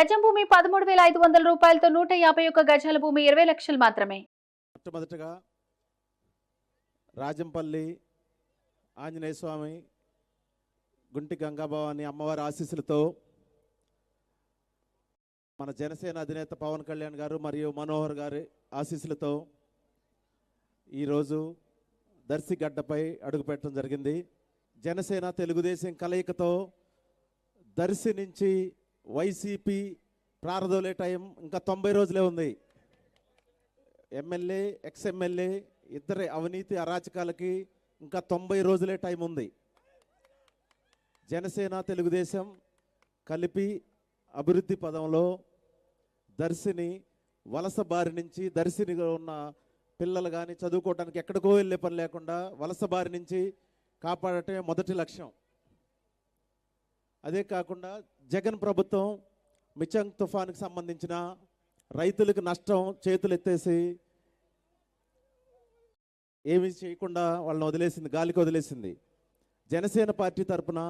గజం భూమి పదమూడు వేల ఐదు వందల రూపాయలతో నూట యాభై ఒక్క గజాల భూమి ఇరవై లక్షలు మాత్రమే. మొట్టమొదటగా రాజంపల్లి ఆంజనేయ స్వామి గుంటి గంగాభవాని అమ్మవారి ఆశీస్సులతో మన జనసేన అధినేత పవన్ కళ్యాణ్ గారు మరియు మనోహర్ గారి ఆశీస్సులతో ఈరోజు దర్శి గడ్డపై అడుగుపెట్టడం జరిగింది. జనసేన తెలుగుదేశం కలయికతో దర్శి నుంచి వైసీపీ ప్రారదోలే టైం ఇంకా తొంభై రోజులే ఉంది. ఎమ్మెల్యే ఎక్స్ ఎమ్మెల్యే ఇద్దరి అవినీతి అరాచకాలకి ఇంకా తొంభై రోజులే టైం ఉంది. జనసేన తెలుగుదేశం కలిపి అభివృద్ధి పదంలో దర్శిని వలస బారి నుంచి దర్శినిగా ఉన్న పిల్లలు కానీ చదువుకోవడానికి ఎక్కడికో వెళ్ళే పని లేకుండా వలస బారి నుంచి కాపాడటమే మొదటి లక్ష్యం. అదే కాకుండా జగన్ ప్రభుత్వం మిచంగ్ తుఫాన్కి సంబంధించిన రైతులకు నష్టం చేతులు ఎత్తేసి ఏమీ చేయకుండా వాళ్ళని వదిలేసింది గాలికి వదిలేసింది. జనసేన పార్టీ తరపున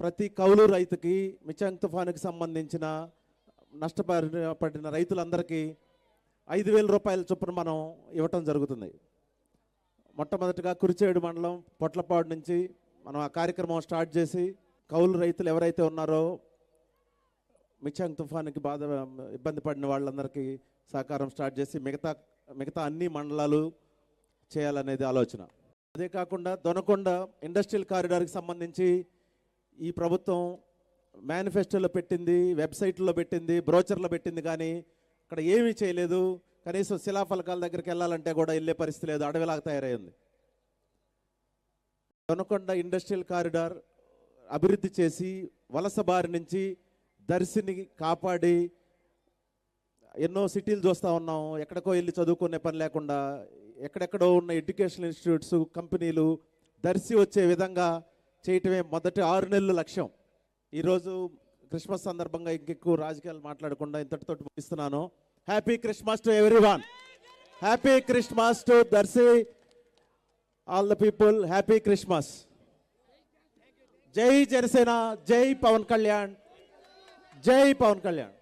ప్రతి కౌలు రైతుకి మిచంగ్ తుఫానుకి సంబంధించిన నష్టపడిన పడిన రైతులందరికీ ఐదు వేల రూపాయల చొప్పున మనం ఇవ్వటం జరుగుతుంది. మొట్టమొదటిగా కురిచేడు మండలం పొట్లపాడు నుంచి మనం ఆ కార్యక్రమం స్టార్ట్ చేసి కౌలు రైతులు ఎవరైతే ఉన్నారో మిచాంగ్ తుఫానికి బాధ ఇబ్బంది పడిన వాళ్ళందరికీ సహకారం స్టార్ట్ చేసి మిగతా మిగతా అన్ని మండలాలు చేయాలనేది ఆలోచన. అదే కాకుండా దొనకొండ ఇండస్ట్రియల్ కారిడార్కి సంబంధించి ఈ ప్రభుత్వం మేనిఫెస్టోలో పెట్టింది వెబ్సైట్లో పెట్టింది బ్రోచర్లో పెట్టింది కానీ అక్కడ ఏమీ చేయలేదు. కనీసం శిలాఫలకాల దగ్గరికి వెళ్ళాలంటే కూడా వెళ్ళే పరిస్థితి లేదు. అడవిలాగా తయారైంది దొనకొండ ఇండస్ట్రియల్ కారిడార్ అభివృద్ధి చేసి వలస బారి నుంచి దర్శిని కాపాడి ఎన్నో సిటీలు చూస్తూ ఉన్నాం. ఎక్కడికో వెళ్ళి చదువుకునే పని లేకుండా ఎక్కడెక్కడో ఉన్న ఎడ్యుకేషన్ ఇన్స్టిట్యూట్స్ కంపెనీలు దర్శి వచ్చే విధంగా చేయటమే మొదటి ఆరు నెలల లక్ష్యం. ఈరోజు క్రిస్మస్ సందర్భంగా ఇంకెక్కువ రాజకీయాలు మాట్లాడకుండా ఇంతటితో ముగిస్తున్నాను. Happy Christmas to everyone happy Christmas to Darsi all the people. Happy Christmas. జై జనసేన జై పవన్ కళ్యాణ్ జై పవన్ కళ్యాణ్